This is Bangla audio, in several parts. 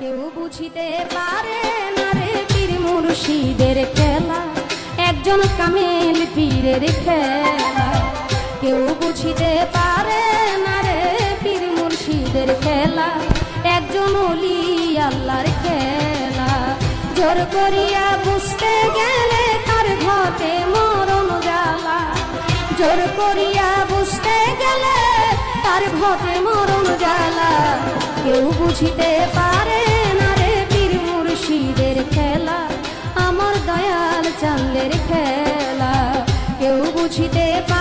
কেউ বুঝিতে পারে না রে পীর মুর্শিদের খেলা। একজন কামেল পীরের খেলা। কেউ বুঝিতে পারে না রে পীর মুর্শিদের খেলা। একজন অলি আল্লাহর খেলা। জোর করিয়া বুঝতে গেলে তার ঘটে মরণ জ্বালা। জোর করিয়া বুঝতে গেলে তার ঘটে মরণ জ্বালা। কেউ বুঝিতে পারে না রে পীর মুর্শিদের খেলা। আমার দয়াল চান্দের খেলা। কেউ বুঝিতে পারে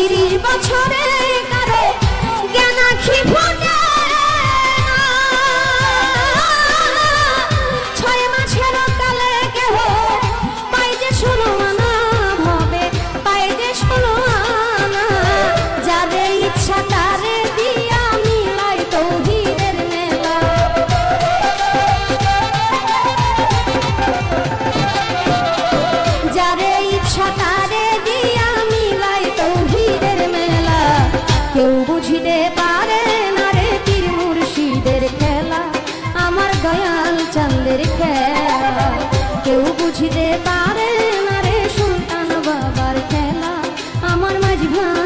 তিরিশ বছর বুঝতে পারে না রে সন্তান বাবার খেলা। আমার মাঝ ভাই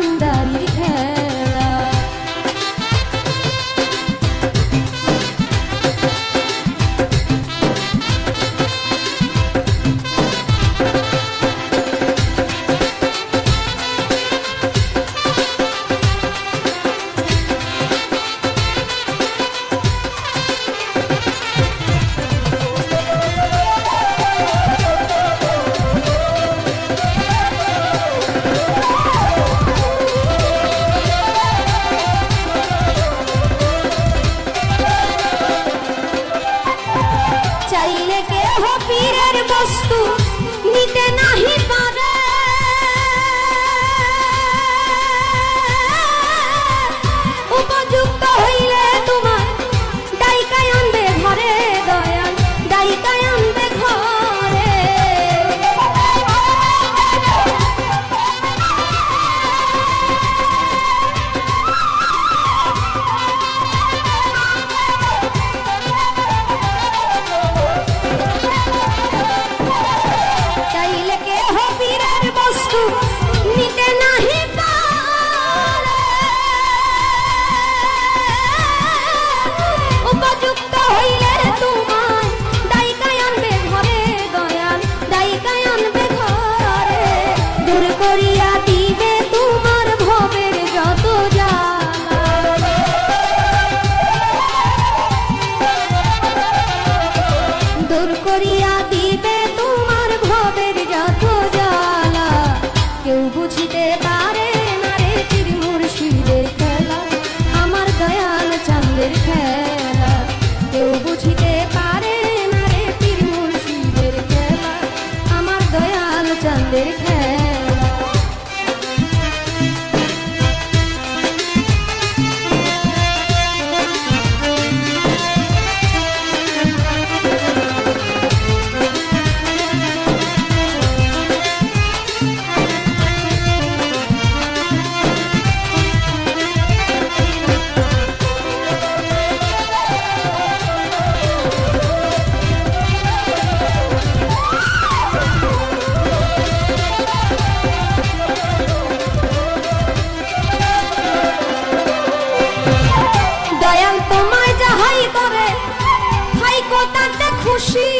খুশি।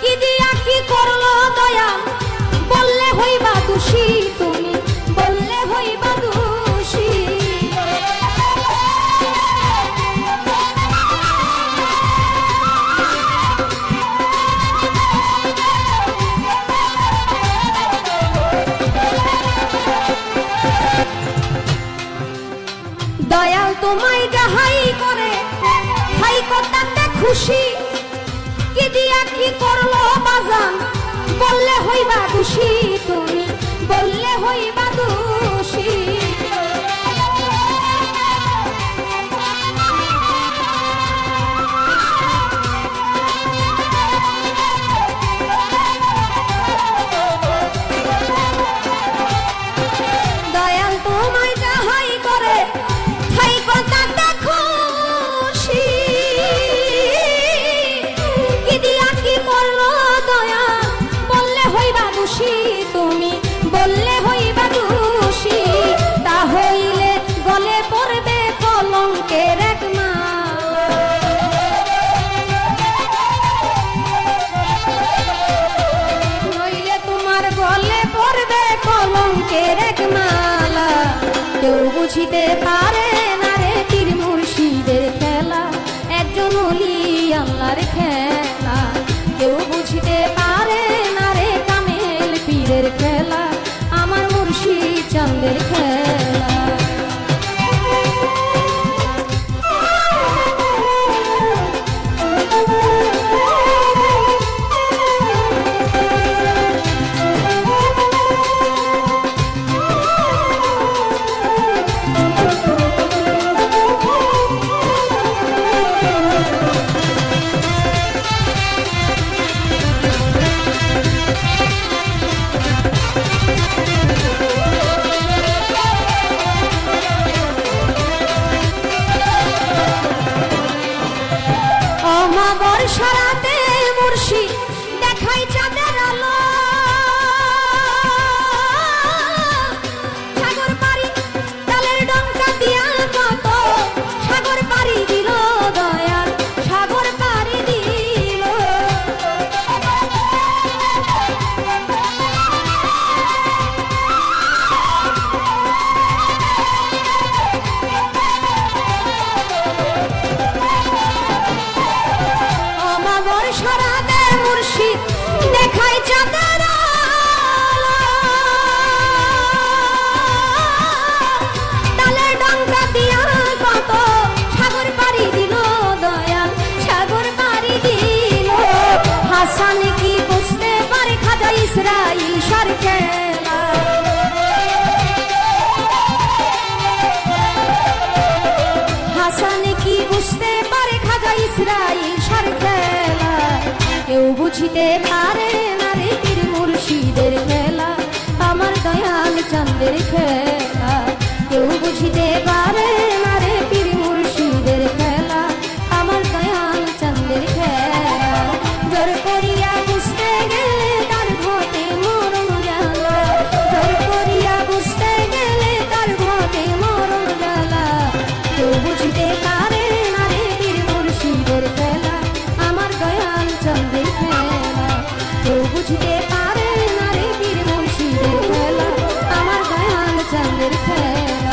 কি দিয়া কি বললে হইবা দোষী তুমি, বললে হইবা দোষী। দয়াল তোমায় যাহাই করে, হাই কথা খুশি। কি দিয়া কি করল বাজান? বললে হইবা খুশি তো ইসরায়েল সার খেলায়। কেউ বুঝিতে পারে না রে পীর মুর্শিদের খেলা আমার দয়াল চান্দের খেলা। বুঝতে পারে না রে বীর মুর্শিদের খেলা। আমার দয়াল চাঁদের খেলা।